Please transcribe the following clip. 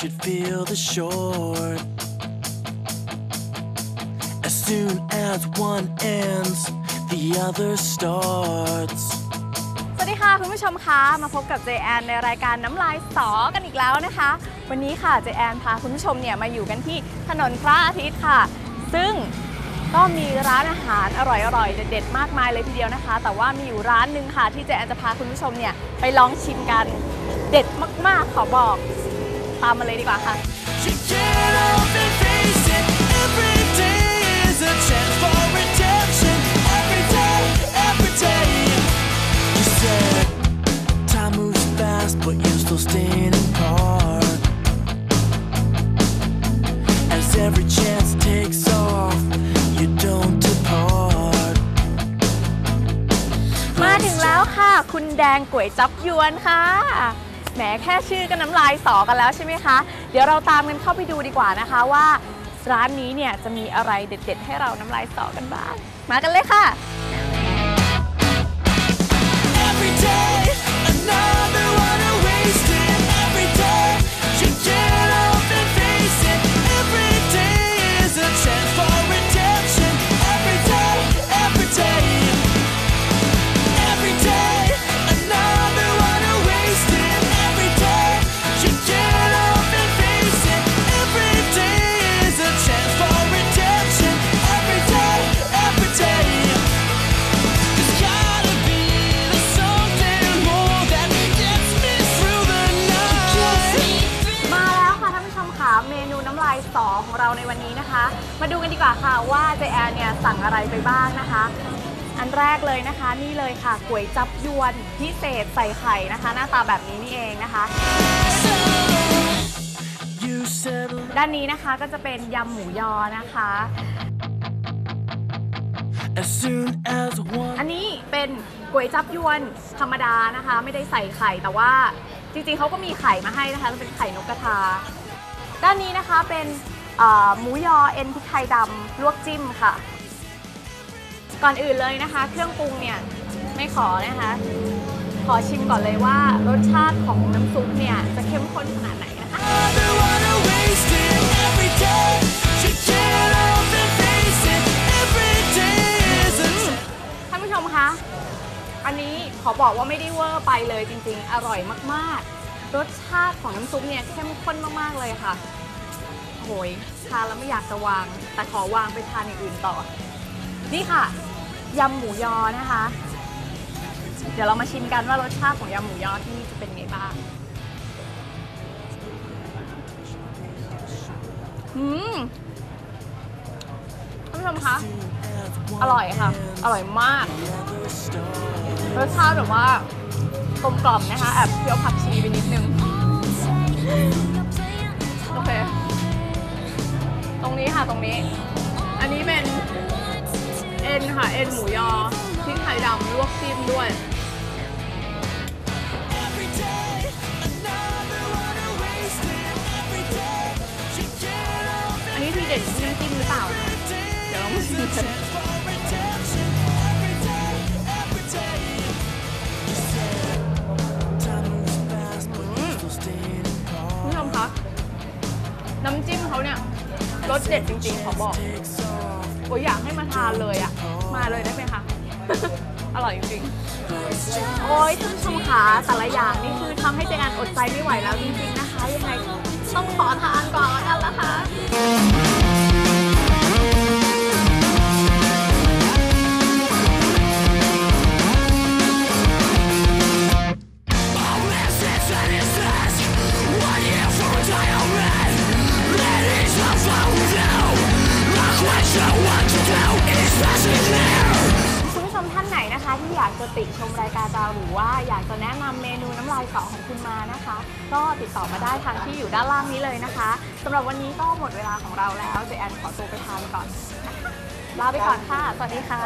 should feel the short. As soon as one ends, the other starts. สวัสดีค่ะ คุณผู้ชมคะ มาพบกับเจแอนในรายการน้ำลายสอกันอีกแล้วนะคะ วันนี้ค่ะเจแอนพาคุณผู้ชมเนี่ยมาอยู่กันที่ถนนพระอาทิตย์ค่ะ ซึ่งก็มีร้านอาหารอร่อยๆ เด็ดๆ มากมายเลยทีเดียวนะคะ แต่ว่ามีอยู่ร้านหนึ่งค่ะ ที่เจแอนจะพาคุณผู้ชมเนี่ยไปลองชิมกัน เด็ดมากๆ ขอบอก ตามมาเลยดีกว่าค่ะ You get up and face it. Every day is a chance for redemption. Every day, every day. You said time moves fast, but you're still standing apart. As every chance takes off, you don't depart. มาถึงแล้วค่ะ คุณแดงก๋วยจับยวนค่ะแหมแค่ชื่อก็น้ำลายสอกันแล้วใช่ไหมคะ เดี๋ยวเราตามกันเข้าไปดูดีกว่านะคะว่า ร้านนี้เนี่ยจะมีอะไรเด็ด ๆ ให้เราน้ำลายสอกันบ้าง มากันเลยค่ะ นูน้ำลายสอของเราในวันนี้นะคะ มาดูกันดีกว่าค่ะว่าเจแอนเนี่ยสั่งอะไรไปบ้างนะคะ อันแรกเลยนะคะนี่เลยค่ะก๋วยจับยวนพิเศษใส่ไข่นะคะ หน้าตาแบบนี้นี่เองนะคะ You said ด้านนี้นะคะก็จะเป็นยำหมูยอนะคะ as soon as one อันนี้เป็นก๋วยจับยวนธรรมดานะคะ ไม่ได้ใส่ไข่แต่ว่าจริงๆเขาก็มีไข่มาให้นะคะเป็นไข่นกกระทา ด้านนี้นะคะเป็นเอ่อหมูยอเอ็นพริกไทยดำลวกจิ้มค่ะ ก่อนอื่นเลยนะคะ เครื่องปรุงเนี่ยไม่ขอนะคะ ขอชิมก่อนเลยว่ารสชาติของน้ำซุปเนี่ยจะเข้มข้นขนาดไหนนะคะ Another one to waste it every day. You get up and face it. Every day is a ท่านผู้ชมคะอันนี้ขอบอกว่าไม่ได้เวอร์ไปเลยจริงๆ อร่อยมากๆ รสชาติของน้ำซุปเนี่ยเข้มข้นมากๆเลยค่ะโหยทานแล้วไม่อยากจะวาง แต่ขอวางไปทานอย่างอื่นต่อ นี่ค่ะยำหมูยอนะคะ เดี๋ยวเรามาชิมกันว่ารสชาติของยำหมูยอที่นี่จะเป็นไงบ้างอืมท่านผู้ชมคะ อร่อยค่ะ อร่อยมาก รสชาติแบบว่ากลมกล่อมนะคะแอบเคี้ยวผักชีไปนิด อ็นหมูยอพริกไทยดำลวกจิ้มด้วยอันนี้ทีเด็ดจิ้มจิ้มหรือเปล่า เดี๋ยวลองาชิมกัน้น้ำจิ้มเขาเนี่ยรสเด็ดจริงๆขอบอกโอ้ยอยากให้มาทานเลยอะ่ะ มาเลยได้ไหมคะ อร่อยจริงๆ โอ้ยท่านผู้ชมขาแต่ละอย่างนี่คือทำให้เจแอนอดใจไม่ไหวแล้วจริงๆนะคะ ยังไงต้องขอทาน คุณผู้ชมท่านไหนนะคะ ที่อยากจะติชมรายการเราหรือว่าอยากจะแนะนำเมนูน้ำลายสอของคุณมานะคะ ก็ติดต่อมาได้ทางที่อยู่ด้านล่างนี้เลยนะคะสำหรับวันนี้ก็หมดเวลาของเราแล้วเจแอนขอตัวไปทานก่อนนะคะลาไปก่อนค่ะ สวัสดีค่ะ